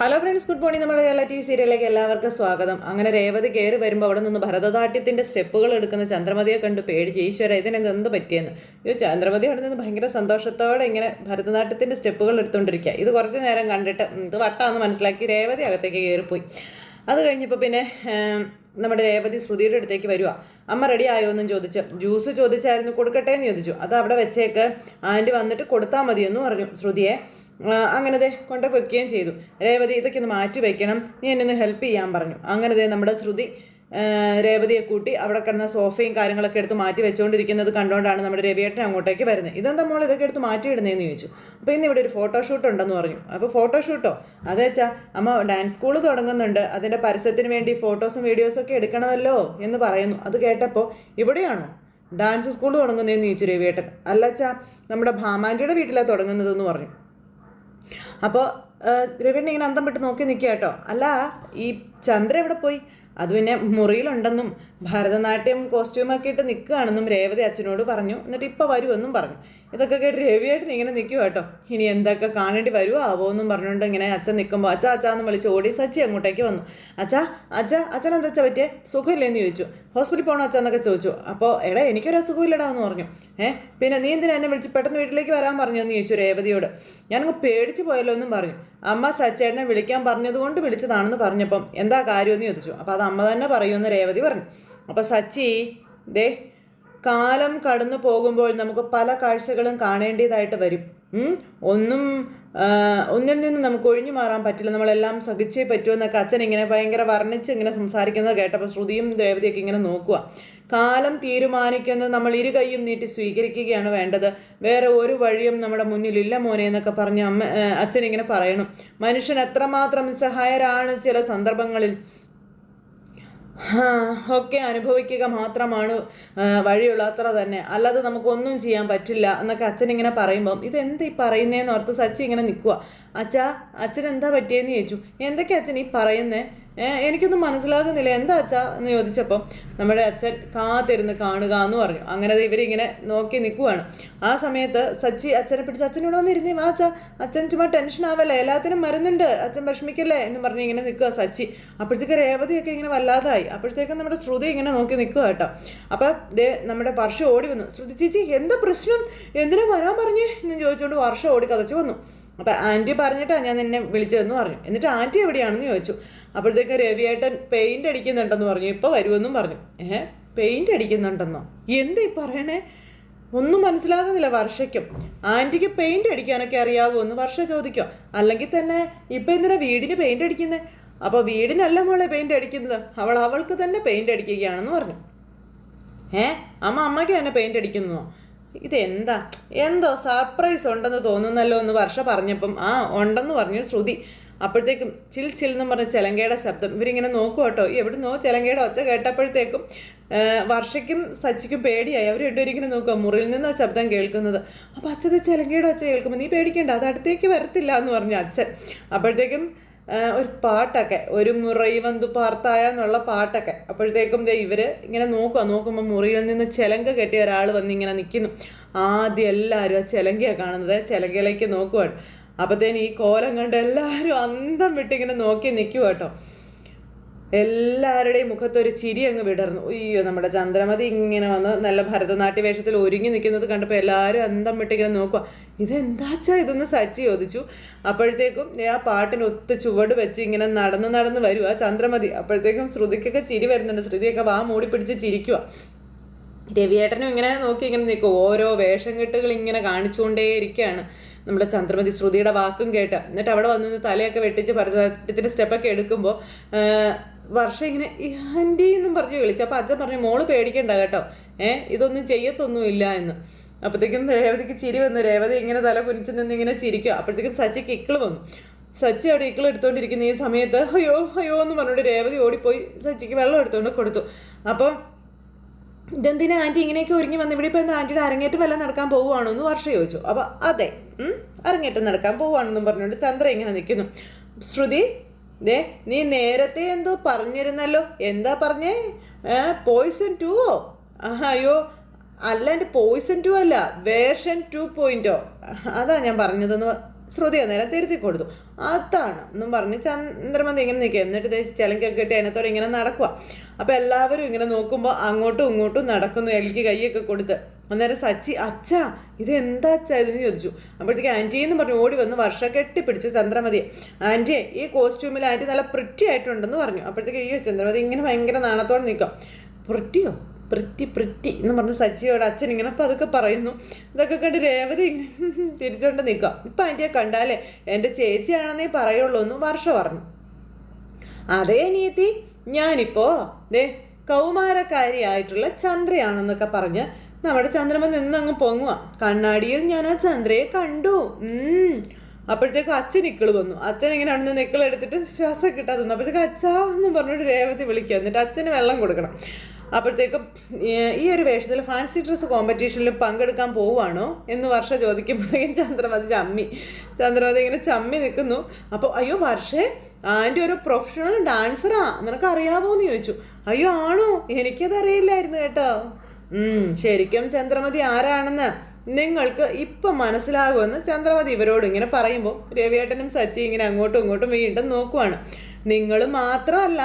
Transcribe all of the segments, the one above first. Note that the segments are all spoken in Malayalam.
ഹലോ ഫ്രണ്ട്സ് ഗുഡ് മോർണിംഗ് നമ്മുടെ കേരള ടി വി സീരിയലിലേക്ക് എല്ലാവർക്കും സ്വാഗതം. അങ്ങനെ രേവതി കയറി വരുമ്പോൾ അവിടെ നിന്ന് ഭരതനാട്യത്തിന്റെ സ്റ്റെപ്പുകൾ എടുക്കുന്ന ചന്ദ്രമതിയെ കണ്ട് പേടിച്ച് ഈശ്വര ഇതിനെന്ത് പറ്റിയെന്ന്? ഇത് ചന്ദ്രമതി അവിടെ നിന്ന് ഭയങ്കര സന്തോഷത്തോടെ ഇങ്ങനെ ഭരതനാട്യത്തിന്റെ സ്റ്റെപ്പുകൾ എടുത്തുകൊണ്ടിരിക്കുക ഇത് കുറച്ച് നേരം കണ്ടിട്ട് ഇത് വട്ടാന്ന് മനസ്സിലാക്കി രേവതി അകത്തേക്ക് കയറിപ്പോയി അത് കഴിഞ്ഞപ്പോൾ പിന്നെ നമ്മുടെ രേവതി ശ്രുതിയുടെ അടുത്തേക്ക് വരുക അമ്മ റെഡി ആയോ? എന്നും ചോദിച്ചു. ജ്യൂസ് ചോദിച്ചായിരുന്നു കൊടുക്കട്ടെ? എന്ന് ചോദിച്ചു. അത് അവിടെ വെച്ചേക്ക്. ആന്റി വന്നിട്ട് കൊടുത്താൽ മതിയെന്ന് പറഞ്ഞു. ശ്രുതിയെ ആ, അങ്ങനെ ദേ കൊണ്ട് വെക്കുകയും ചെയ്തു. രേവതി ഇതൊക്കെ ഒന്ന് മാറ്റി വയ്ക്കണം നീ എന്നെ ഒന്ന് ഹെൽപ്പ് ചെയ്യാൻ പറഞ്ഞു. അങ്ങനെ ദേ നമ്മുടെ ശ്രുതി രേവതിയെ കൂട്ടി അവിടെ കിടന്ന സോഫയും കാര്യങ്ങളൊക്കെ എടുത്ത് മാറ്റി വെച്ചുകൊണ്ടിരിക്കുന്നത് കണ്ടുകൊണ്ടാണ് നമ്മുടെ രവിയേട്ടൻ അങ്ങോട്ടേക്ക് വരുന്നത്. ഇതെന്താ മോൾ ഇതൊക്കെ എടുത്ത് മാറ്റി ഇടുന്നതെന്ന് ചോദിച്ചു. അപ്പോൾ ഇന്ന് ഇവിടെ ഒരു ഫോട്ടോഷൂട്ട് ഉണ്ടെന്ന് പറഞ്ഞു. അപ്പോൾ ഫോട്ടോഷൂട്ടോ വെച്ചാൽ അമ്മ ഡാൻസ് സ്കൂൾ തുടങ്ങുന്നുണ്ട്. അതിന്റെ പരസ്യത്തിന് വേണ്ടി ഫോട്ടോസും വീഡിയോസും ഒക്കെ എടുക്കണമല്ലോ എന്ന് പറയുന്നു. അത് കേട്ടപ്പോൾ ഇവിടെയാണോ ഡാൻസ് സ്കൂൾ തുടങ്ങുന്നതെന്ന് ചോദിച്ചു രവിയേട്ടൻ. അല്ലച്ചാ നമ്മുടെ ഭാമാന്റെ വീട്ടിലാണ് തുടങ്ങുന്നതെന്ന് പറഞ്ഞു. അപ്പോൾ രവിണ്ണ ഇങ്ങനെ അന്തം വിട്ട് നോക്കി നിൽക്കുക കേട്ടോ. അല്ല ഈ ചന്ദ്ര എവിടെ പോയി? അത് പിന്നെ മുറിയിലുണ്ടെന്നും ഭരതനാട്യം കോസ്റ്റ്യൂമൊക്കെ ഇട്ട് നിൽക്കുകയാണെന്നും രേവതി അച്ഛനോട് പറഞ്ഞു. എന്നിട്ട് ഇപ്പോൾ വരുമെന്നും പറഞ്ഞു. ഇതൊക്കെ കേട്ട് രവിയായിട്ട് ഇങ്ങനെ നിൽക്കുക കേട്ടോ. ഇനി എന്തൊക്കെ കാണേണ്ടി വരുമോ ആവോ എന്നും പറഞ്ഞുകൊണ്ട് ഇങ്ങനെ അച്ഛൻ നിൽക്കുമ്പോൾ അച്ഛാ അച്ഛാ എന്ന് വിളിച്ച് ഓടി സച്ചി അങ്ങോട്ടേക്ക് വന്നു. അച്ഛാ അച്ഛാ അച്ഛൻ എന്താ വെച്ചാൽ പറ്റിയേ? സുഖമില്ലേന്ന് ചോദിച്ചു. ഹോസ്പിറ്റലിൽ പോകണോ അച്ഛാ എന്നൊക്കെ ചോദിച്ചു. അപ്പോൾ എടാ എനിക്കൊരു അസുഖമില്ലടാ എന്ന് പറഞ്ഞു. ഏഹ് പിന്നെ നീ എന്തിനാ എന്നെ വിളിച്ച് പെട്ടെന്ന് വീട്ടിലേക്ക് വരാൻ പറഞ്ഞു എന്ന് ചോദിച്ചു രേവതിയോട്. ഞാനങ്ങ് പേടിച്ച് പോയല്ലോ എന്നും പറഞ്ഞു. അമ്മ സച്ചേട്ടനെ വിളിക്കാൻ പറഞ്ഞതുകൊണ്ട് വിളിച്ചതാണെന്ന് പറഞ്ഞപ്പം എന്താ കാര്യമെന്ന് ചോദിച്ചു. അപ്പോൾ അത് അമ്മ തന്നെ പറയുമെന്ന് രേവതി പറഞ്ഞു. അപ്പോൾ സച്ചി ദേ കാലം കടന്നു പോകുമ്പോൾ നമുക്ക് പല കാഴ്ചകളും കാണേണ്ടതായിട്ട് വരും. ഒന്നും ഒന്നിൽ നിന്ന് നമുക്ക് ഒഴിഞ്ഞു മാറാൻ പറ്റില്ല. നമ്മളെല്ലാം സഹിച്ചേ പറ്റുമെന്നൊക്കെ അച്ഛൻ ഇങ്ങനെ ഭയങ്കര വർണിച്ച് ഇങ്ങനെ സംസാരിക്കുന്നത് കേട്ടപ്പോൾ ശ്രുതിയും ദേവതയൊക്കെ ഇങ്ങനെ നോക്കുക. കാലം തീരുമാനിക്കുന്നത് നമ്മൾ ഇരു കൈയും നീട്ടി സ്വീകരിക്കുകയാണ് വേണ്ടത്. വേറെ ഒരു വഴിയും നമ്മുടെ മുന്നിലില്ല മോനെ എന്നൊക്കെ പറഞ്ഞ് അമ്മ അച്ഛൻ ഇങ്ങനെ പറയണം. മനുഷ്യൻ എത്രമാത്രം നിസ്സഹായരാണ് ചില സന്ദർഭങ്ങളിൽ. ഒക്കെ അനുഭവിക്കുക മാത്രമാണ് വഴിയുള്ളത്ര തന്നെ. അല്ലാതെ നമുക്കൊന്നും ചെയ്യാൻ പറ്റില്ല എന്നൊക്കെ അച്ഛൻ ഇങ്ങനെ പറയുമ്പം ഇതെന്ത് ഈ പറയുന്നതെന്ന് ഓർത്ത് സച്ചി ഇങ്ങനെ നിൽക്കുക അച്ഛാ അച്ഛൻ എന്താ പറ്റിയെന്ന് ചോദിച്ചു. എന്തൊക്കെയാ അച്ഛൻ ഈ പറയുന്നേ? ഏ, എനിക്കൊന്നും മനസ്സിലാകുന്നില്ല. എന്താ അച്ഛ എന്ന് ചോദിച്ചപ്പം നമ്മുടെ അച്ഛൻ കാത്തിരുന്ന് കാണുക എന്ന് പറഞ്ഞു. അങ്ങനെ ഇവരിങ്ങനെ നോക്കി നിൽക്കുവാണ്. ആ സമയത്ത് സച്ചി അച്ഛനെ പിടിച്ച് അച്ഛനോട് വന്നിരുന്നേ വാ അച്ഛ. അച്ഛൻ ചുമ്മാ ടെൻഷൻ ആവല്ലേ? എല്ലാത്തിനും മരുന്നുണ്ട്. അച്ഛൻ വിഷമിക്കല്ലേ? എന്ന് പറഞ്ഞ് ഇങ്ങനെ നിൽക്കുക സച്ചി. അപ്പോഴത്തേക്ക് രേവതിയൊക്കെ ഇങ്ങനെ വല്ലാതായി. അപ്പോഴത്തേക്കും നമ്മുടെ ശ്രുതി ഇങ്ങനെ നോക്കി നിൽക്കുക കേട്ടോ. അപ്പം ദേ നമ്മുടെ വർഷം ഓടി വന്നു. ശ്രുതി ചേച്ചി എന്താ പ്രശ്നം? എന്തിനാ വരാൻ പറഞ്ഞേ? എന്ന് ചോദിച്ചുകൊണ്ട് വർഷം ഓടി കതച്ചു വന്നു. അപ്പം ആന്റി പറഞ്ഞിട്ടാണ് ഞാൻ നിന്നെ വിളിച്ചതെന്ന് പറഞ്ഞു. എന്നിട്ട് ആന്റി എവിടെയാണെന്ന് ചോദിച്ചു. അപ്പോഴത്തേക്ക് രവിയേട്ടൻ പെയിന്റ് അടിക്കുന്നുണ്ടെന്ന് പറഞ്ഞു. ഇപ്പോൾ വരുമെന്നും പറഞ്ഞു. ഏഹ് പെയിന്റ് അടിക്കുന്നുണ്ടെന്നോ? എന്താ പറയണേ? ഒന്നും മനസ്സിലാകുന്നില്ല വർഷയ്ക്കും. ആന്റിക്ക് പെയിന്റ് അടിക്കാനൊക്കെ അറിയാവോ? എന്ന് വർഷ ചോദിക്കോ. അല്ലെങ്കിൽ തന്നെ ഇപ്പം എന്തിനാ വീടിന് പെയിന്റ് അടിക്കുന്നത് അപ്പോൾ വീടിനല്ല മോളെ പെയിന്റ് അടിക്കുന്നത്. അവൾ അവൾക്ക് തന്നെ പെയിന്റ് അടിക്കുകയാണെന്ന് പറഞ്ഞു. ഏ? അമ്മ അമ്മയ്ക്ക് തന്നെ പെയിന്റ് അടിക്കുന്നോ ഇതെന്താ? എന്തോ സർപ്രൈസ് ഉണ്ടെന്ന് തോന്നുന്നല്ലോ എന്ന് വർഷ പറഞ്ഞപ്പം. ആ ഉണ്ടെന്ന് പറഞ്ഞു ശ്രുതി. അപ്പോഴത്തേക്കും ചിൽ ചിൽ എന്ന് പറഞ്ഞ ചിലങ്കയുടെ ശബ്ദം. ഇവരിങ്ങനെ നോക്കും കേട്ടോ. എവിടുന്നോ ചിലങ്കയുടെ ഒച്ച കേട്ടപ്പോഴത്തേക്കും വർഷയ്ക്കും സച്ചിക്കും പേടിയായി. അവർ രണ്ടുപേരും ഇങ്ങനെ നോക്കുക. മുറിയിൽ നിന്ന് ആ ശബ്ദം കേൾക്കുന്നത്. അപ്പോൾ അച്ഛത് ചിലങ്കയുടെ ഒച്ച കേൾക്കുമ്പോൾ നീ പേടിക്കേണ്ട. അത് അടുത്തേക്ക് വരത്തില്ല എന്ന് പറഞ്ഞു അച്ഛൻ. അപ്പോഴത്തേക്കും ഒരു പാട്ടൊക്കെ ഒരു മുറൈ വന്തു പാർത്തായ എന്നുള്ള പാട്ടൊക്കെ. അപ്പോഴത്തേക്കും ദേ ഇവർ ഇങ്ങനെ നോക്കുക. നോക്കുമ്പോൾ മുറിയിൽ നിന്ന് ചിലങ്ക കെട്ടിയ ഒരാൾ വന്ന് ഇങ്ങനെ നിൽക്കുന്നു ആദ്യം എല്ലാവരും ആ ചിലങ്കയാണ് കാണുന്നത്. ചിലങ്കയിലേക്ക് നോക്കുവാണ്. അപ്പത്തേന് ഈ കോലം കണ്ട് എല്ലാവരും അന്തം വിട്ടിങ്ങനെ നോക്കി നിൽക്കുക കേട്ടോ. എല്ലാവരുടെയും മുഖത്തൊരു ചിരി അങ്ങ് വിടർന്നു. അയ്യോ നമ്മുടെ ചന്ദ്രമതി ഇങ്ങനെ വന്ന് നല്ല ഭരതനാട്യ വേഷത്തിൽ ഒരുങ്ങി നിൽക്കുന്നത് കണ്ടപ്പോൾ എല്ലാവരും അന്തം വിട്ടിങ്ങനെ നോക്കുക ഇതെന്താച്ചാ ഇതെന്ന് സച്ചി ചോദിച്ചു. അപ്പോഴത്തേക്കും ആ പാട്ടിന് ഒത്ത് ചുവട് വെച്ച് ഇങ്ങനെ നടന്ന് നടന്ന് വരുക ചന്ദ്രമതി. അപ്പോഴത്തേക്കും ശ്രുതിക്കൊക്കെ ചിരി വരുന്നുണ്ട്. ശ്രുതിയൊക്കെ വാ മൂടി പിടിച്ച് ചിരിക്കുക രവിയേട്ടനും ഇങ്ങനെ നോക്കി ഇങ്ങനെ നിൽക്കും. ഓരോ വേഷം കെട്ടുകൾ ഇങ്ങനെ കാണിച്ചുകൊണ്ടേയിരിക്കുകയാണ് നമ്മുടെ ചന്ദ്രമതി ശ്രുതിയുടെ വാക്കും കേട്ട്. എന്നിട്ട് അവിടെ വന്ന് തലയൊക്കെ വെട്ടിച്ച് ഭരതനാട്യത്തിന്റെ സ്റ്റെപ്പൊക്കെ എടുക്കുമ്പോൾ വർഷം ഇങ്ങനെ ആന്റി എന്നും പറഞ്ഞ് വിളിച്ചു. അപ്പോൾ അച്ഛൻ പറഞ്ഞു മോൾ പേടിക്കണ്ട കേട്ടോ. ഏ ഇതൊന്നും ചെയ്യത്തൊന്നുമില്ല എന്ന്. അപ്പോഴത്തേക്കും രേവതിക്ക് ചിരി വന്നു. രേവതി ഇങ്ങനെ തല കുനിച്ച് നിന്ന് ഇങ്ങനെ ചിരിക്കുക അപ്പോഴത്തേക്കും സച്ചിക്ക് ഇക്കിൾ വന്നു. സച്ചി അവിടെ ഇക്കിൾ എടുത്തുകൊണ്ടിരിക്കുന്ന ഈ സമയത്ത് അയ്യോ അയ്യോ എന്ന് പറഞ്ഞുകൊണ്ട് രേവതി ഓടിപ്പോയി. സച്ചിക്ക് വെള്ളം എടുത്തുകൊണ്ട് കൊടുത്തു. അപ്പം ഇതെന്തിനാ ആന്റി ഇങ്ങനെയൊക്കെ ഒരുങ്ങി വന്ന്? ഇവിടെ ഇപ്പം എന്താ ആന്റിയുടെ അരങ്ങേറ്റം വല്ലതും നടക്കാൻ പോവുകയാണോ എന്ന് വർഷ ചോദിച്ചു. അപ്പോൾ അതെ അരങ്ങേറ്റം നടക്കാൻ പോവുകയാണെന്നും പറഞ്ഞുകൊണ്ട് ചന്ദ്ര ഇങ്ങനെ നിൽക്കുന്നു. ശ്രുതി ദേ നീ നേരത്തെ എന്തോ പറഞ്ഞിരുന്നല്ലോ. എന്താ പറഞ്ഞേ? പോയിസൺ ടുവോ അയ്യോ അല്ല പോയിസൺ ടു അല്ല വേർഷൻ ടു പോയിന്റോ അതാ ഞാൻ പറഞ്ഞതെന്ന് ശ്രുതി അന്നേരം തിരുത്തി കൊടുത്തു. അതാണ്. എന്നും പറഞ്ഞ് ചന്ദ്രമതി ഇങ്ങനെ നിൽക്കുക. എന്നിട്ട് ഇതേ ചിലങ്കൊക്കെ കെട്ടി അതിനകത്തോടെ ഇങ്ങനെ നടക്കുക. അപ്പോൾ എല്ലാവരും ഇങ്ങനെ നോക്കുമ്പോൾ അങ്ങോട്ടും ഇങ്ങോട്ടും നടക്കുന്നു. എലിക്ക് കൈയൊക്കെ കൊടുത്ത്. അന്നേരം സച്ചി അച്ഛാ ഇത് എന്താ അച്ഛാ ഇതെന്ന് ചോദിച്ചു. അപ്പോഴത്തേക്ക് ആന്റി എന്ന് പറഞ്ഞു ഓടി വന്ന് വർഷ കെട്ടിപ്പിടിച്ചു ചന്ദ്രമതിയെ. ആന്റിയെ ഈ കോസ്റ്റ്യൂമിൽ ആന്റി നല്ല പ്രിറ്റി ആയിട്ടുണ്ടെന്ന് പറഞ്ഞു. അപ്പോഴത്തേക്ക് ഈ ചന്ദ്രമതി ഇങ്ങനെ ഭയങ്കര നാണത്തോടെ നിൽക്കാം. പ്രിറ്റിയോ പ്രിറ്റി പ്രിറ്റി എന്ന് പറഞ്ഞ് സച്ചിയോട് അച്ഛൻ ഇങ്ങനെ അപ്പം അതൊക്കെ പറയുന്നു. ഇതൊക്കെ കണ്ട് രേവതി ഇങ്ങനെ തിരിച്ചോണ്ട് നിൽക്കാം ഇപ്പം ആന്റിയെ കണ്ടാലേ എന്റെ ചേച്ചിയാണെന്നേ പറയുള്ളൂ എന്ന് വർഷ പറഞ്ഞു. അതേ നീതി ഞാനിപ്പോൾ ദേ കൗമാരക്കാരിയായിട്ടുള്ള ചന്ദ്രയാണെന്നൊക്കെ പറഞ്ഞ് നമ്മുടെ ചന്ദ്രമ നിന്നങ്ങ് പൊങ്ങുക കണ്ണാടിയിൽ ഞാൻ ആ ചന്ദ്രയെ കണ്ടു. അപ്പോഴത്തേക്കും അച്ഛൻ നിക്കിൾ വന്നു. അച്ഛൻ ഇങ്ങനെ നിക്കിൾ എടുത്തിട്ട് ശ്വാസം കിട്ടാതെ നിന്നു. അപ്പോഴത്തേക്ക് അച്ഛാ എന്ന് പറഞ്ഞിട്ട് രേവതി വിളിക്കുക എന്നിട്ട് അച്ഛന് വെള്ളം കൊടുക്കണം. അപ്പോഴത്തേക്കും ഈ ഒരു വേഷത്തിൽ ഫാൻസി ഡ്രസ്സ് കോമ്പറ്റീഷനിൽ പങ്കെടുക്കാൻ പോവുകയാണോ എന്ന് വർഷ ചോദിക്കുമ്പോഴത്തേക്കും ചന്ദ്രമതി ചമ്മി. ചന്ദ്രമതി ഇങ്ങനെ ചമ്മി നിൽക്കുന്നു. അപ്പോൾ അയ്യോ വർഷേ ആന്റി ഒരു പ്രൊഫഷണൽ ഡാൻസറാ നിനക്ക് അറിയാമോ എന്ന് ചോദിച്ചു. അയ്യോ ആണോ? എനിക്കത് അറിയില്ലായിരുന്നു കേട്ടോ ശരിക്കും ചന്ദ്രമതി ആരാണെന്ന് നിങ്ങൾക്ക് ഇപ്പം മനസ്സിലാകുമെന്ന് ചന്ദ്രമതി ഇവരോട് ഇങ്ങനെ പറയുമ്പോൾ രവിയേട്ടനും സച്ചി ഇങ്ങനെ അങ്ങോട്ടും ഇങ്ങോട്ടും വീണ്ടും നോക്കുവാണ്. നിങ്ങൾ മാത്രമല്ല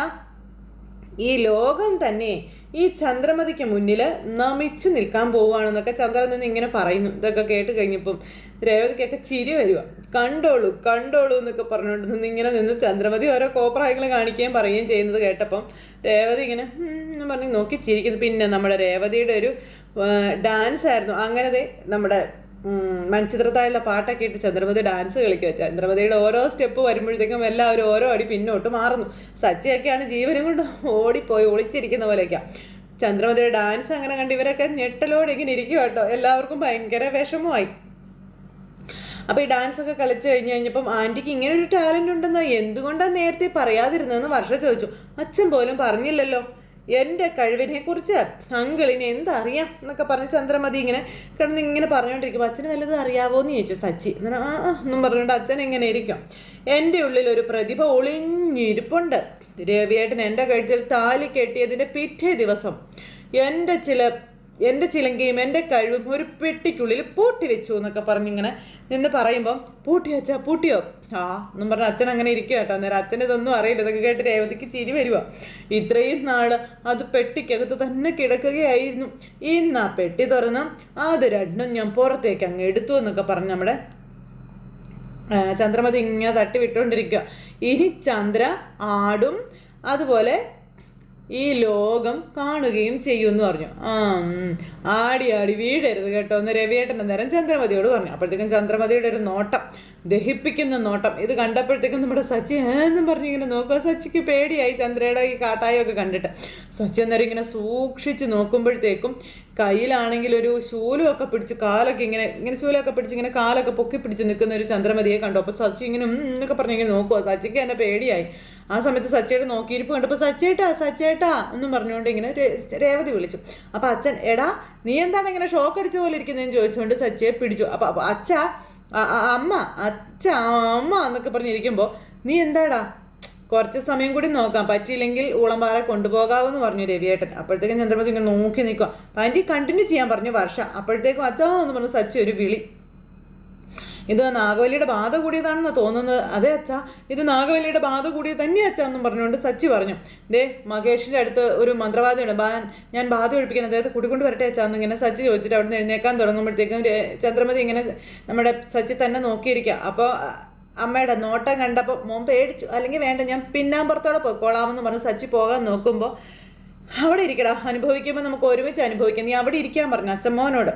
ഈ ലോകം തന്നെ ഈ ചന്ദ്രമതിക്ക് മുന്നിൽ നമിച്ചു നിൽക്കാൻ പോവുകയാണെന്നൊക്കെ ചന്ദ്രൻ നിന്ന് ഇങ്ങനെ പറയുന്നു. ഇതൊക്കെ കേട്ട് കഴിഞ്ഞപ്പം രേവതിക്കൊക്കെ ചിരി വരിക കണ്ടോളൂ കണ്ടോളൂ എന്നൊക്കെ പറഞ്ഞുകൊണ്ട് നിന്ന് ഇങ്ങനെ നിന്ന് ചന്ദ്രമതി ഓരോ കോപ്രായങ്ങൾ കാണിക്കുകയും പറയുകയും ചെയ്യുന്നത് കേട്ടപ്പം രേവതി ഇങ്ങനെ പറഞ്ഞ് നോക്കി ചിരിക്കുന്നു. പിന്നെ നമ്മുടെ രേവതിയുടെ ഒരു ഡാൻസ് ആയിരുന്നു അങ്ങനത്തെ നമ്മുടെ മൺചിത്രത്തായുള്ള പാട്ടൊക്കെ ഇട്ട് ചന്ദ്രമതി ഡാൻസ് കളിക്കുക. ചന്ദ്രമതിയുടെ ഓരോ സ്റ്റെപ്പ് വരുമ്പോഴത്തേക്കും എല്ലാവരും ഓരോ അടി പിന്നോട്ട് മാറുന്നു. സച്ചിയൊക്കെയാണ് ജീവനും കൊണ്ട് ഓടിപ്പോയി ഒളിച്ചിരിക്കുന്ന പോലെയൊക്കെയാണ് ചന്ദ്രമതിയുടെ ഡാൻസ് അങ്ങനെ കണ്ട് ഇവരൊക്കെ ഞെട്ടലോടെ ഇങ്ങനെ ഇരിക്കുക കേട്ടോ. എല്ലാവർക്കും ഭയങ്കര വിഷമമായി. അപ്പോൾ ഈ ഡാൻസ് ഒക്കെ കളിച്ചു കഴിഞ്ഞ് കഴിഞ്ഞപ്പം ആന്റിക്ക് ഇങ്ങനെ ഒരു ടാലന്റ് ഉണ്ടെന്ന്? എന്തുകൊണ്ടാണ് നേരത്തെ പറയാതിരുന്നതെന്ന് വർഷ ചോദിച്ചു. അച്ഛൻ പോലും പറഞ്ഞില്ലല്ലോ. എന്റെ കഴിവിനെ കുറിച്ച് അങ്കിളിന് എന്തറിയാം എന്നൊക്കെ പറഞ്ഞ് ചന്ദ്രമതി ഇങ്ങനെ കിടന്ന് ഇങ്ങനെ പറഞ്ഞുകൊണ്ടിരിക്കും അച്ഛന് വല്ലതും അറിയാവോ എന്ന് ചോദിച്ചു സച്ചി. ആ എന്നും പറഞ്ഞുകൊണ്ട് അച്ഛൻ എങ്ങനെ ഇരിക്കും. എന്റെ ഉള്ളിൽ ഒരു പ്രതിഭ ഒളിഞ്ഞിരിപ്പുണ്ട്. രവിയേട്ടൻ എന്റെ കഴുത്തിൽ താലി കെട്ടിയതിന്റെ പിറ്റേ ദിവസം എന്റെ ചില എന്റെ ചിലങ്കയും എന്റെ കഴിവും ഒരു പെട്ടിക്കുള്ളിൽ പൂട്ടി വെച്ചു എന്നൊക്കെ പറഞ്ഞിങ്ങനെ നിന്ന് പറയുമ്പം പൂട്ടിയോ അച്ഛാ പൂട്ടിയോ? ആ എന്നും പറഞ്ഞ അച്ഛൻ അങ്ങനെ ഇരിക്കുക കേട്ടോ. അന്നേരം അച്ഛൻ ഇതൊന്നും അറിയില്ല. ഇതൊക്കെ കേട്ട് രേവതിക്ക് ചിരി വരുക ഇത്രയും നാൾ അത് പെട്ടിക്കകത്ത് തന്നെ കിടക്കുകയായിരുന്നു. ഇന്ന് ആ പെട്ടി തുറന്ന് അത് രണ്ടും ഞാൻ പുറത്തേക്ക് അങ്ങ് എടുത്തു എന്നൊക്കെ പറഞ്ഞ് നമ്മുടെ ചന്ദ്രമതി ഇങ്ങനെ തട്ടി വിട്ടുകൊണ്ടിരിക്കുക ഇനി ചന്ദ്ര ആടും അതുപോലെ ഈ ലോകം കാണുകയും ചെയ്യുമെന്ന് പറഞ്ഞു. ആ ആടി ആടി വീടരുത് കേട്ടോ എന്ന് രവിയേട്ടൻ നേരം ചന്ദ്രമതിയോട് പറഞ്ഞു. അപ്പോഴത്തേക്കും ചന്ദ്രമതിയുടെ ഒരു നോട്ടം ദഹിപ്പിക്കുന്ന നോട്ടം. ഇത് കണ്ടപ്പോഴത്തേക്കും നമ്മുടെ സച്ചി എന്നും പറഞ്ഞു ഇങ്ങനെ നോക്കുക സച്ചിക്ക് പേടിയായി ചന്ദ്രയുടെ ഈ കാട്ടായൊക്കെ കണ്ടിട്ട്. സച്ചി അന്നേരം ഇങ്ങനെ സൂക്ഷിച്ച് നോക്കുമ്പോഴത്തേക്കും കയ്യിലാണെങ്കിൽ ഒരു ശൂലമൊക്കെ പിടിച്ച് കാലൊക്കെ ഇങ്ങനെ ഇങ്ങനെ ശൂലമൊക്കെ പിടിച്ച് ഇങ്ങനെ കാലൊക്കെ പൊക്കി പിടിച്ച് നിൽക്കുന്ന ഒരു ചന്ദ്രമതിയെ കണ്ടു. അപ്പോൾ സച്ചി ഇങ്ങനെ എന്നൊക്കെ പറഞ്ഞു ഇങ്ങനെ നോക്കുക സച്ചിക്ക് എന്നെ പേടിയായി. ആ സമയത്ത് സച്ചേട്ട് നോക്കിയിരിപ്പ് കണ്ടപ്പോൾ സച്ചേട്ടാ സച്ചേട്ടാ എന്നും പറഞ്ഞുകൊണ്ട് ഇങ്ങനെ രേവതി വിളിച്ചു. അപ്പോൾ അച്ഛൻ എടാ നീ എന്താണ് ഇങ്ങനെ ഷോക്ക് അടിച്ച പോലെ ഇരിക്കുന്നതെന്ന് ചോദിച്ചുകൊണ്ട് സച്ചയെ പിടിച്ചു. അപ്പോൾ അച്ഛ അമ്മ അച്ഛ അമ്മ എന്നൊക്കെ പറഞ്ഞിരിക്കുമ്പോൾ നീ എന്താടാ? കുറച്ച് സമയം കൂടി നോക്കാം. പറ്റിയില്ലെങ്കിൽ ഊളംപാറ കൊണ്ടുപോകാമെന്ന് പറഞ്ഞു രവിയേട്ടൻ. അപ്പോഴത്തേക്കും ചന്ദ്രമതി ഇങ്ങനെ നോക്കി നിൽക്കുക ആന്റി കണ്ടിന്യൂ ചെയ്യാൻ പറഞ്ഞു വർഷ. അപ്പോഴത്തേക്കും അച്ഛാ എന്ന് പറഞ്ഞു സച്ചി ഒരു വിളി ഇത് നാഗവല്ലിയുടെ ബാധ കൂടിയതാണെന്ന് തോന്നുന്നത്. അതെ അച്ഛാ ഇത് നാഗവല്ലിയുടെ ബാധ കൂടിയത് തന്നെ അച്ഛാ എന്നും പറഞ്ഞുകൊണ്ട് സച്ചി പറഞ്ഞു. ദേ മകേഷിന്റെ അടുത്ത് ഒരു മന്ത്രവാദിയുണ്ട്. ബാ ഞാൻ ബാധ ഒഴിപ്പിക്കാൻ അദ്ദേഹത്തെ കുടികൊണ്ട് വരട്ടെ അച്ഛാ എന്നിങ്ങനെ സച്ചി ചോദിച്ചിട്ട് അവിടെ നിന്ന് എഴുന്നേക്കാൻ തുടങ്ങുമ്പോഴത്തേക്കും ചന്ദ്രമതി ഇങ്ങനെ നമ്മുടെ സച്ചി തന്നെ നോക്കിയിരിക്കുക. അപ്പോൾ അമ്മയുടെ നോട്ടം കണ്ടപ്പോൾ മോൻ പേടിച്ചു. അല്ലെങ്കിൽ വേണ്ട ഞാൻ പിന്നാമ്പുറത്തോടെ പൊയ്ക്കോളാമെന്ന് പറഞ്ഞ് സച്ചി പോകാൻ നോക്കുമ്പോൾ അവിടെ ഇരിക്കടാ അനുഭവിക്കുമ്പോൾ നമുക്ക് ഒരുമിച്ച് അനുഭവിക്കാം. നീ അവിടെ ഇരിക്കാൻ പറഞ്ഞു അച്ഛമ്മോനോട്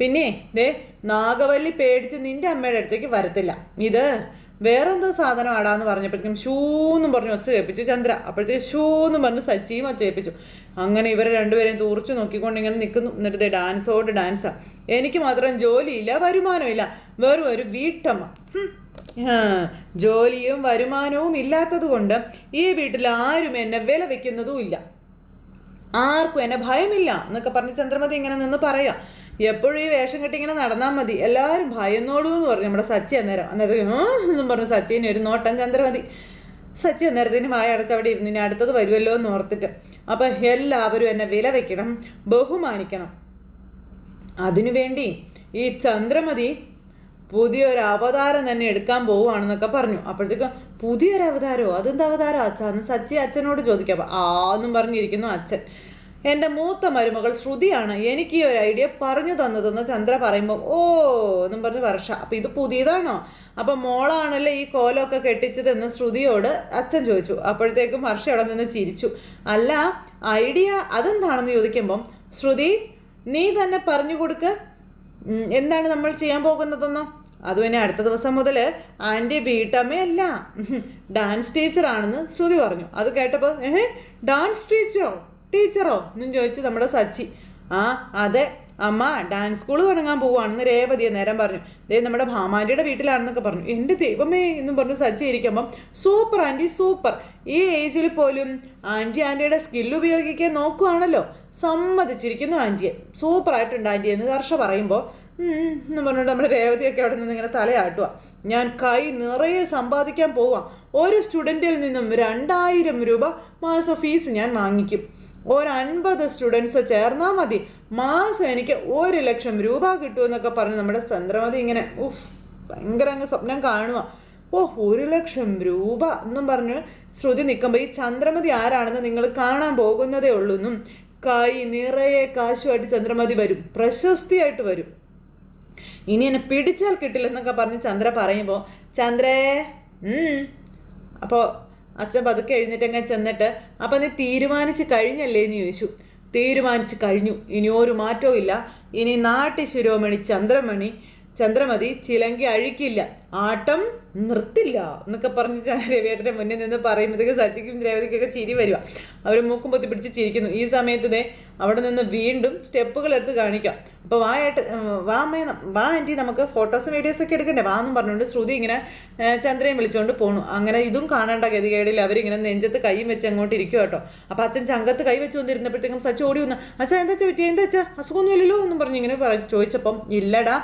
പിന്നെ ദേ നാഗവല്ലി പേടിച്ച് നിന്റെ അമ്മയുടെ അടുത്തേക്ക് വരത്തില്ല. ഇത് വേറെന്തോ സാധനം ആടാന്ന് പറഞ്ഞപ്പോഴത്തേക്കും ഷൂന്നും പറഞ്ഞു ഒച്ച കേൾപ്പിച്ചു ചന്ദ്ര. അപ്പോഴത്തേക്ക് ഷൂന്നും പറഞ്ഞ് സച്ചിയും ഒച്ച കേൾപ്പിച്ചു. അങ്ങനെ ഇവരെ രണ്ടുപേരെയും തൂർച്ചു നോക്കിക്കൊണ്ട് ഇങ്ങനെ നിൽക്കുന്നു. എന്നിട്ട് ഡാൻസോട് ഡാൻസാ എനിക്ക് മാത്രം ജോലിയില്ല വരുമാനമില്ല വെറും ഒരു വീട്ടമ്മ. ജോലിയും വരുമാനവും ഇല്ലാത്തത് കൊണ്ട് ഈ വീട്ടിൽ ആരും എന്നെ വില വെക്കുന്നതും ഇല്ല. ആർക്കും എന്നെ ഭയമില്ല എന്നൊക്കെ പറഞ്ഞ് ചന്ദ്രമതി ഇങ്ങനെ നിന്ന് പറയാം എപ്പോഴും ഈ വേഷം കെട്ടി ഇങ്ങനെ നടന്നാൽ മതി. എല്ലാവരും ഭയന്നോളൂ എന്ന് പറഞ്ഞു. നമ്മുടെ സച്ചി അന്നേരം അന്നേരം എന്നും പറഞ്ഞു. സച്ചിന് ഒരു നോട്ടം ചന്ദ്രമതി സച്ചി അന്നേരത്തിന് വായ അടച്ചവിടെ ഇരുന്നു. ഇനി അടുത്തത് വരുമല്ലോ എന്ന് ഓർത്തിട്ട്. അപ്പം എല്ലാവരും എന്നെ വില വെക്കണം ബഹുമാനിക്കണം. അതിനുവേണ്ടി ഈ ചന്ദ്രമതി പുതിയൊരു അവതാരം തന്നെ എടുക്കാൻ പോവുകയാണെന്നൊക്കെ പറഞ്ഞു. അപ്പോഴത്തേക്ക് പുതിയൊരു അവതാരമോ അതെന്താ അവതാരം? അച്ഛൻ എന്ന് സച്ചി അച്ഛനോട് ചോദിക്കാം. ആ ആന്നും പറഞ്ഞിരിക്കുന്നു അച്ഛൻ. എന്റെ മൂത്ത മരുമകൾ ശ്രുതിയാണ് എനിക്ക് ഈ ഒരു ഐഡിയ പറഞ്ഞു തന്നതെന്ന് ചന്ദ്ര പറയുമ്പോൾ ഓ എന്നും പറഞ്ഞ് വർഷ. അപ്പം ഇത് പുതിയതാണോ? അപ്പം മോളാണല്ലേ ഈ കോലമൊക്കെ കെട്ടിച്ചതെന്ന് ശ്രുതിയോട് അച്ഛൻ ചോദിച്ചു. അപ്പോഴത്തേക്കും വർഷ അവിടെ നിന്ന് ചിരിച്ചു. അല്ല ഐഡിയ അതെന്താണെന്ന് ചോദിക്കുമ്പം ശ്രുതി നീ തന്നെ പറഞ്ഞു കൊടുക്ക്. എന്താണ് നമ്മൾ ചെയ്യാൻ പോകുന്നതെന്നോ? അത് പിന്നെ അടുത്ത ദിവസം മുതൽ ആന്റി വീട്ടമ്മയല്ല. ഡാൻസ് ടീച്ചറാണെന്ന് ശ്രുതി പറഞ്ഞു. അത് കേട്ടപ്പോൾ ഏഹ് ഡാൻസ് ടീച്ചറോ? ടീച്ചറോ? എന്നും ചോദിച്ചു നമ്മുടെ സച്ചി. ആ അതെ. അമ്മ ഡാൻസ് സ്കൂൾ തുടങ്ങാൻ പോവുകയാണെന്ന് രേവതി നേരം പറഞ്ഞു. ദേ നമ്മുടെ ഭാമാന്റെ വീട്ടിലാണെന്നൊക്കെ പറഞ്ഞു. എന്റെ ദൈവമേ എന്നും പറഞ്ഞു സച്ചി ഇരിക്കുമ്പം സൂപ്പർ ആന്റി സൂപ്പർ. ഈ ഏജിൽ പോലും ആന്റി ആന്റിയുടെ സ്കിൽ ഉപയോഗിക്കാൻ നോക്കുവാണല്ലോ. സമ്മതിച്ചിരിക്കുന്നു ആന്റിയെ സൂപ്പറായിട്ടുണ്ട് ആന്റി എന്ന് ഹർഷ പറയുമ്പോൾ എന്ന് പറഞ്ഞുകൊണ്ട് നമ്മുടെ രേവതിയൊക്കെ അവിടെ നിന്ന് ഇങ്ങനെ തലയാട്ടുക ഞാൻ കൈ നിറയെ സമ്പാദിക്കാൻ പോവാം. ഒരു സ്റ്റുഡന്റിൽ നിന്നും രണ്ടായിരം രൂപ മാസ ഫീസ് ഞാൻ വാങ്ങിക്കും. ഒരു അൻപത് സ്റ്റുഡൻസ് ചേർന്നാൽ മതി. മാസം എനിക്ക് ഒരു ലക്ഷം രൂപ കിട്ടുമെന്നൊക്കെ പറഞ്ഞ് നമ്മുടെ ചന്ദ്രമതി ഇങ്ങനെ ഉഫ് ഭയങ്കര അങ്ങ് സ്വപ്നം കാണുക ഓ ഒരു ലക്ഷം രൂപ എന്നും പറഞ്ഞ് ശ്രുതി നിൽക്കുമ്പോൾ ഈ ചന്ദ്രമതി ആരാണെന്ന് നിങ്ങൾ കാണാൻ പോകുന്നതേ ഉള്ളൂ എന്നും കൈ നിറയെ കാശുമായിട്ട് ചന്ദ്രമതി വരും. പ്രശസ്തിയായിട്ട് വരും. ഇനി എന്നെ പിടിച്ചാൽ കിട്ടില്ലെന്നൊക്കെ പറഞ്ഞ് ചന്ദ്ര പറയുമ്പോൾ ചന്ദ്രേ അപ്പോൾ അച്ഛൻ പതുക്കെ എഴുന്നേറ്റങ്ങ് ചെന്നിട്ട് അപ്പം നീ തീരുമാനിച്ച് കഴിഞ്ഞല്ലേ? എന്ന് ചോദിച്ചു. തീരുമാനിച്ച് കഴിഞ്ഞു. ഇനി ഒരു മാറ്റവും ഇല്ല. ഇനി നാട്ടി ശിരോമണി ചന്ദ്രമണി ചന്ദ്രമതി ചിലങ്കി അഴിക്കില്ല. ആട്ടം നിർത്തില്ല എന്നൊക്കെ പറഞ്ഞ് രവിയേട്ടന്റെ മുന്നിൽ നിന്ന് പറയുമ്പോഴത്തേക്ക് സച്ചിക്കും രേവതിക്കൊക്കെ ചിരി വരിക അവർ മൂക്കും പൊത്തി പിടിച്ച് ചിരിക്കുന്നു. ഈ സമയത്ത് അവിടെ നിന്ന് വീണ്ടും സ്റ്റെപ്പുകൾ എടുത്ത് കാണിക്കാം. അപ്പോൾ വാ ഏട്ട വാ വാ ആന്റി നമുക്ക് ഫോട്ടോസും വീഡിയോസും ഒക്കെ എടുക്കണ്ടേ? വാ എന്നും പറഞ്ഞുകൊണ്ട് ശ്രുതി ഇങ്ങനെ ചന്ദ്രയും വിളിച്ചുകൊണ്ട് പോണു. അങ്ങനെ ഇതും കാണേണ്ട ഗതികേടിൽ അവരിങ്ങനെ നെഞ്ചത്ത് കൈയും വെച്ച് അങ്ങോട്ട് ഇരിക്കും കേട്ടോ അപ്പോൾ അച്ഛൻ ചങ്കത്ത് കൈ വെച്ച് വന്നിരുന്നപ്പോഴത്തേക്കും സച്ച് ഓടി വന്നു. അച്ഛാ എന്താ പറ്റിയ? എന്താ അച്ഛാ അസുഖമൊന്നുമില്ലല്ലോ? എന്നും പറഞ്ഞ് ഇങ്ങനെ ചോദിച്ചപ്പം ഇല്ലടാ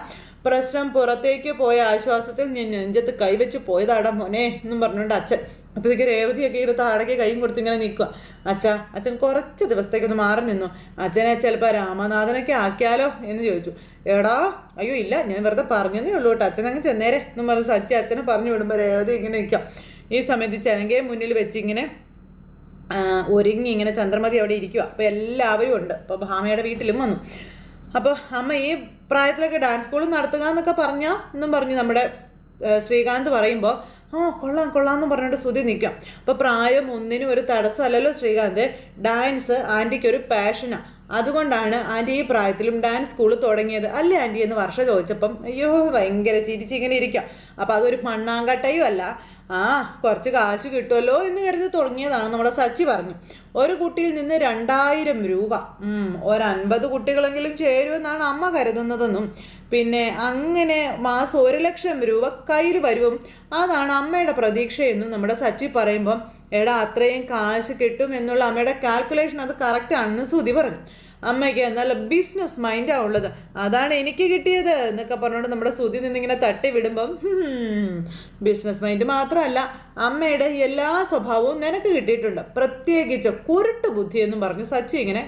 പ്രശ്നം പുറത്തേക്ക് പോയ ആശ്വാസത്തിൽ ഞാൻ നെഞ്ചത്ത് കൈവച്ച് പോയതാടാ മോനെ എന്നും പറഞ്ഞുകൊണ്ട് അച്ഛൻ. അപ്പോഴത്തേക്ക് രേവതിയൊക്കെ ഇങ്ങനെ താടക്കെ കൈയും കൊടുത്ത് ഇങ്ങനെ നിൽക്കുക അച്ഛാ അച്ഛൻ കുറച്ച് ദിവസത്തേക്കൊന്ന് മാറി നിന്നു. അച്ഛനെ ചിലപ്പോൾ രാമനാഥനൊക്കെ ആക്കിയാലോ? എന്ന് ചോദിച്ചു. എടാ അയ്യോ ഇല്ല ഞാൻ വെറുതെ പറഞ്ഞതേ ഉള്ളൂ കേട്ടോ. അച്ഛൻ അങ്ങ് ചെന്നേരെ എന്നും പറഞ്ഞ് സച്ചി അച്ഛനെ പറഞ്ഞു വിടുമ്പോൾ രേവതി ഇങ്ങനെ നിൽക്കാം ഈ സമയത്ത് ചെനങ്കയെ മുന്നിൽ വെച്ച് ഇങ്ങനെ ഒരുങ്ങി ഇങ്ങനെ ചന്ദ്രമതി അവിടെ ഇരിക്കുക അപ്പോൾ എല്ലാവരും ഉണ്ട്. അപ്പോൾ ഭാമയുടെ വീട്ടിലും വന്നു. അപ്പോൾ അമ്മ ഈ പ്രായത്തിലൊക്കെ ഡാൻസ് സ്കൂൾ നടത്തുക എന്നൊക്കെ പറഞ്ഞാൽ എന്നും പറഞ്ഞു നമ്മുടെ ശ്രീകാന്ത് പറയുമ്പോൾ ആ കൊള്ളാം കൊള്ളാം എന്ന് പറഞ്ഞിട്ട് ശ്രുതി നിൽക്കാം. അപ്പോൾ പ്രായം ഒന്നിനും ഒരു തടസ്സമല്ലല്ലോ ശ്രീകാന്ത്. ഡാൻസ് ആന്റിക്ക് ഒരു പാഷനാണ് അതുകൊണ്ടാണ് ആന്റി ഈ പ്രായത്തിലും ഡാൻസ് സ്കൂൾ തുടങ്ങിയത്. അല്ലേ ആന്റി എന്ന് വർഷ ചോദിച്ചപ്പം അയ്യോ ഭയങ്കര ചിരിച്ചിങ്ങനെ ഇരിക്കാം. അപ്പോൾ അതൊരു മണ്ണാങ്കട്ടയും അല്ല. ആ കുറച്ച് കാശ് കിട്ടുമല്ലോ എന്ന് കരുതി തുടങ്ങിയതാണ് നമ്മുടെ സച്ചി പറഞ്ഞു. ഒരു കുട്ടിയിൽ നിന്ന് രണ്ടായിരം രൂപ. ഒരൻപത് കുട്ടികളെങ്കിലും ചേരുമെന്നാണ് അമ്മ കരുതുന്നതെന്നും പിന്നെ അങ്ങനെ മാസം ഒരു ലക്ഷം രൂപ കയ്യിൽ വരും. അതാണ് അമ്മയുടെ പ്രതീക്ഷയെന്നും നമ്മുടെ സച്ചി പറയുമ്പം എടാ അത്രയും കാശ് കിട്ടും എന്നുള്ള അമ്മയുടെ കാൽക്കുലേഷൻ അത് കറക്റ്റ് ആണെന്ന് സുതി പറഞ്ഞു. അമ്മയ്ക്ക് നല്ല ബിസിനസ് മൈൻഡാണ് ഉള്ളത്. അതാണ് എനിക്ക് കിട്ടിയത് എന്നൊക്കെ പറഞ്ഞുകൊണ്ട് നമ്മുടെ സുതി നിന്നിങ്ങനെ തട്ടി വിടുമ്പം ബിസിനസ് മൈൻഡ് മാത്രമല്ല അമ്മയുടെ എല്ലാ സ്വഭാവവും നിനക്ക് കിട്ടിയിട്ടുണ്ട്. പ്രത്യേകിച്ച് കുരുട്ട് ബുദ്ധി എന്നും പറഞ്ഞ് സച്ചി ഇങ്ങനെ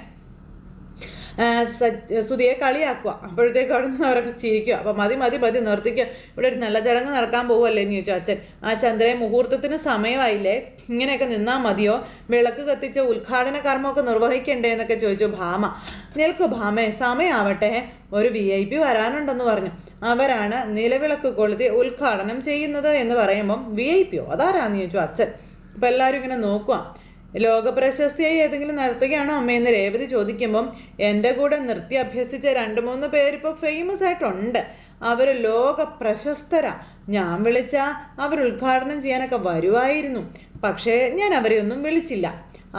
ആ, സ- സുധിയെ കളിയാക്കുക. അപ്പോഴത്തേക്ക് അവിടെ നിന്ന് അവരൊക്കെ ചിരിക്കുക. അപ്പം മതി മതി മതി നിർത്തിക്കുക ഇവിടെ ഒരു നല്ല ചടങ്ങ് നടക്കാൻ പോകുമല്ലേ എന്ന് ചോദിച്ചു അച്ഛൻ. ആ ചന്ദ്രയെ മുഹൂർത്തത്തിന് സമയമായില്ലേ? ഇങ്ങനെയൊക്കെ നിന്നാൽ മതിയോ? വിളക്ക് കത്തിച്ച് ഉദ്ഘാടന കർമ്മമൊക്കെ നിർവഹിക്കണ്ടേ എന്നൊക്കെ ചോദിച്ചു ഭാമ. നിൽക്കു ഭാമേ സമയമാവട്ടെ ഒരു വി ഐ പി വരാനുണ്ടെന്ന് പറഞ്ഞു. അവരാണ് നിലവിളക്ക് കൊളുത്തി ഉദ്ഘാടനം ചെയ്യുന്നത് എന്ന് പറയുമ്പം വി ഐ പിയോ അതാരാന്ന് ചോദിച്ചു അച്ഛൻ. അപ്പം എല്ലാവരും ഇങ്ങനെ നോക്കുക ലോക പ്രശസ്തിയായി ഏതെങ്കിലും നടത്തുകയാണോ അമ്മയെന്ന് രേവതി ചോദിക്കുമ്പം എന്റെ കൂടെ നിർത്തി അഭ്യസിച്ച രണ്ട് മൂന്ന് പേരിപ്പോൾ ഫേമസ് ആയിട്ടുണ്ട്. അവർ ലോക പ്രശസ്തരാ ഞാൻ വിളിച്ച അവർ ഉദ്ഘാടനം ചെയ്യാനൊക്കെ വരുമായിരുന്നു പക്ഷേ ഞാൻ അവരെ ഒന്നും വിളിച്ചില്ല.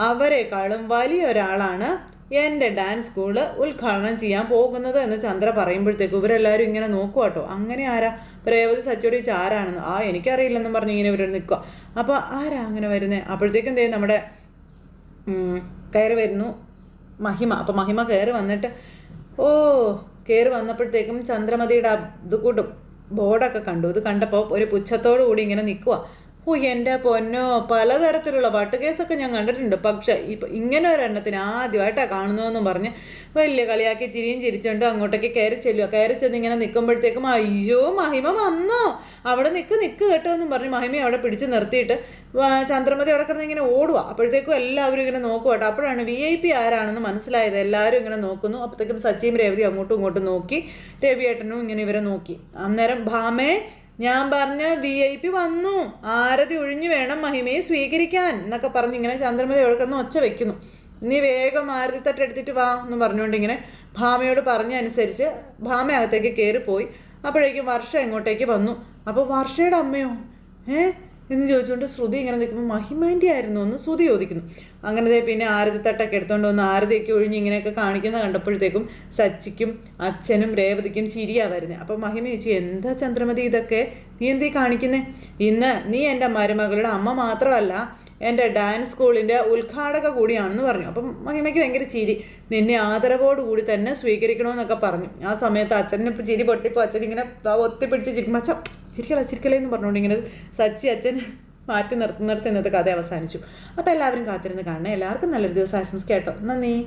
അവരെക്കാളും വലിയ ഒരാളാണ് എന്റെ ഡാൻസ് സ്കൂൾ ഉദ്ഘാടനം ചെയ്യാൻ പോകുന്നത് എന്ന് ചന്ദ്ര പറയുമ്പോഴത്തേക്കും ഇവരെല്ലാവരും ഇങ്ങനെ നോക്കുക കേട്ടോ അങ്ങനെ ആരാ? പ്രേവതി രേവതി സച്ചോടി ചാരാണെന്ന് ആ എനിക്കറിയില്ലെന്നും പറഞ്ഞ് ഇങ്ങനെ ഇവർ നിൽക്കുക അപ്പോൾ ആരാ അങ്ങനെ വരുന്നത് അപ്പോഴത്തേക്കും എന്തേ നമ്മുടെ കയറി വരുന്നു. മഹിമ. അപ്പം മഹിമ കയറി വന്നിട്ട് ഓ കയറി വന്നപ്പോഴത്തേക്കും ചന്ദ്രമതിയുടെ ഇത് കൂട്ടും ബോർഡൊക്കെ കണ്ടു. ഇത് കണ്ടപ്പോൾ ഒരു പുച്ഛത്തോടു കൂടി ഇങ്ങനെ നിൽക്കുക ഓ എന്റെ പൊന്നോ പലതരത്തിലുള്ള വട്ടുകേസൊക്കെ ഞാൻ കണ്ടിട്ടുണ്ട്. പക്ഷെ ഇപ്പം ഇങ്ങനെ ഒരെണ്ണത്തിന് ആദ്യമായിട്ടാണ് കാണുന്നതെന്നും പറഞ്ഞ് വലിയ കളിയാക്കി ചിരിയും ചിരിച്ചുകൊണ്ട് അങ്ങോട്ടേക്ക് കയറി ചെല്ലുക കയറി ചെന്ന് ഇങ്ങനെ നിൽക്കുമ്പോഴത്തേക്കും അയ്യോ മഹിമ വന്നോ? അവിടെ നിൽക്ക് നിൽക്ക് കേട്ടോ എന്നും പറഞ്ഞ് മഹിമയെ അവിടെ പിടിച്ച് നിർത്തിയിട്ട് ചന്ദ്രമതി അവിടെ കിടന്ന് ഇങ്ങനെ ഓടുക അപ്പോഴത്തേക്കും എല്ലാവരും ഇങ്ങനെ നോക്കുക അപ്പോഴാണ് വി ഐ പി ആരാണെന്ന് മനസ്സിലായത്. എല്ലാവരും ഇങ്ങനെ നോക്കുന്നു. അപ്പോഴത്തേക്കും സച്ചിയും രേവതി അങ്ങോട്ടും ഇങ്ങോട്ടും നോക്കി. രവിയേട്ടനും ഇങ്ങനെ ഇവരെ നോക്കി. അന്നേരം ഭാമേ ഞാൻ പറഞ്ഞ വി ഐ പി വന്നു. ആരതി ഒഴിഞ്ഞു വേണം മഹിമയെ സ്വീകരിക്കാൻ എന്നൊക്കെ പറഞ്ഞ് ഇങ്ങനെ ചന്ദ്രമതി അവിടെ കിടന്ന് ഒച്ച വെക്കുന്നു. നീ വേഗം ആരതി തട്ട് എടുത്തിട്ട് വാ എന്ന് പറഞ്ഞുകൊണ്ട് ഇങ്ങനെ ഭാമയോട് പറഞ്ഞ അനുസരിച്ച് ഭാമ അകത്തേക്ക് കയറിപ്പോയി അപ്പോഴേക്കും വർഷ എങ്ങോട്ടേക്ക് വന്നു. അപ്പോൾ വർഷയുടെ അമ്മയോ? ഏ? എന്ന് ചോദിച്ചുകൊണ്ട് ശ്രുതി ഇങ്ങനെ നിൽക്കുമ്പോൾ മഹിമാന്റെ ആയിരുന്നു എന്ന് ശ്രുതി ചോദിക്കുന്നു. അങ്ങനെ ദേ പിന്നെ ആരതി തട്ടൊക്കെ എടുത്തുകൊണ്ട് വന്ന് ആരതിയൊക്കെ ഒഴിഞ്ഞ് ഇങ്ങനെയൊക്കെ കാണിക്കുന്ന കണ്ടപ്പോഴത്തേക്കും സച്ചിക്കും അച്ഛനും രേവതിക്കും ചിരിയാ വരുന്നത് അപ്പോൾ മഹിമ ചോദിച്ചു എന്താ ചന്ദ്രമതി ഇതൊക്കെ? നീ എന്തീ കാണിക്കുന്നേ? ഇന്ന് നീ എന്റെ മരുമകളുടെ അമ്മ മാത്രമല്ല എന്റെ ഡാൻസ് സ്കൂളിന്റെ ഉദ്ഘാടക കൂടിയാണെന്ന് പറഞ്ഞു. അപ്പം മഹിമയ്ക്ക് ഭയങ്കര ചിരി. നിന്നെ ആദരവോടുകൂടി തന്നെ സ്വീകരിക്കണമെന്നൊക്കെ പറഞ്ഞു. ആ സമയത്ത് അച്ഛനെ ചിരി പൊട്ടിപ്പോൾ ദാ ഒത്തിപ്പിടിച്ച് ചിരിക്കുമ്പോൾ അച്ഛൻ ചിരിക്കല ചിരിക്കലേ എന്ന് പറഞ്ഞുകൊണ്ട് ഇങ്ങനെ സച്ചി അച്ഛൻ മാറ്റി നിർത്തി നിർത്തി ഇന്നത്തെ കഥ അവസാനിച്ചു. അപ്പോൾ എല്ലാവരും കാത്തിരുന്ന് കാണണം. എല്ലാവർക്കും നല്ലൊരു ദിവസം ആശംസിക്കാം കേട്ടോ. നന്ദി.